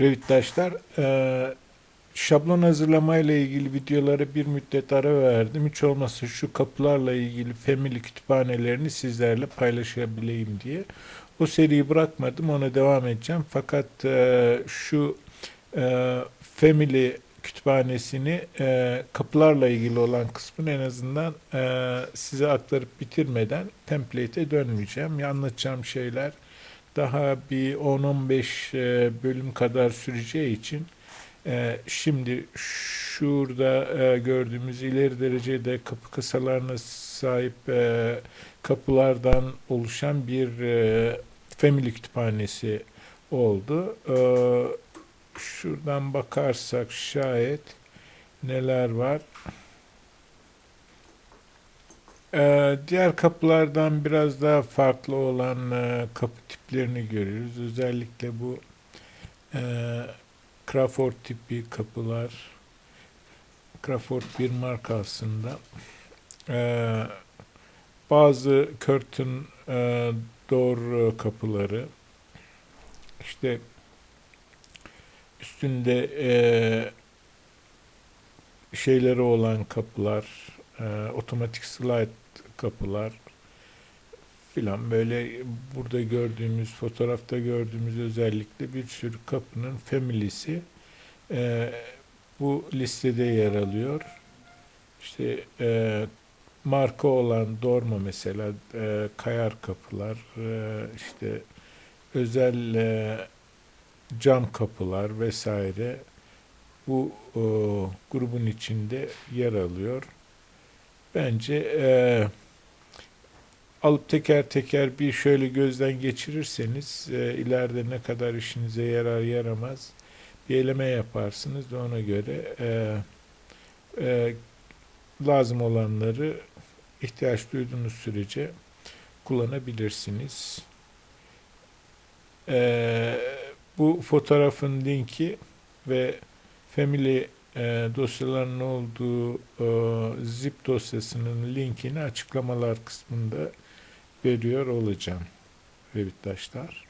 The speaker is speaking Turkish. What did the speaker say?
Revitdaşlar, e, şablon hazırlama ile ilgili videolara bir müddet ara verdim. Hiç olmazsa şu kapılarla ilgili Family kütüphanelerini sizlerle paylaşabileyim diye. O seriyi bırakmadım, ona devam edeceğim. Fakat e, şu e, Family kütüphanesini e, kapılarla ilgili olan kısmını en azından e, size aktarıp bitirmeden template'e dönmeyeceğim. Ya anlatacağım şeyler daha bir 10-15 e, bölüm kadar süreceği için e, şimdi şurada e, gördüğümüz ileri derecede kapı kasalarına sahip kapılardan oluşan bir family kütüphanesi oldu. Şuradan bakarsak şayet neler var. Ee, diğer kapılardan biraz daha farklı olan e, kapı tiplerini görüyoruz. Özellikle bu e, Crawford tipi kapılar. Crawford bir marka aslında. Ee, bazı curtain e, door kapıları işte üstünde e, şeyleri olan kapılar, e, otomatik slide kapılar filan böyle burada gördüğümüz fotoğrafta gördüğümüz özellikle bir sürü kapının family'si e, bu listede yer alıyor. İşte e, marka olan Dorma mesela e, kayar kapılar e, işte özel e, cam kapılar vesaire bu e, grubun içinde yer alıyor. Bence e, alıp teker teker bir şöyle gözden geçirirseniz e, ileride ne kadar işinize yarar yaramaz bir eleme yaparsınız ve ona göre e, e, lazım olanları ihtiyaç duyduğunuz sürece kullanabilirsiniz. E, bu fotoğrafın linki ve Family e, dosyalarının olduğu e, zip dosyasının linkini açıklamalar kısmında veriyor olacağım. Revitdaşlar.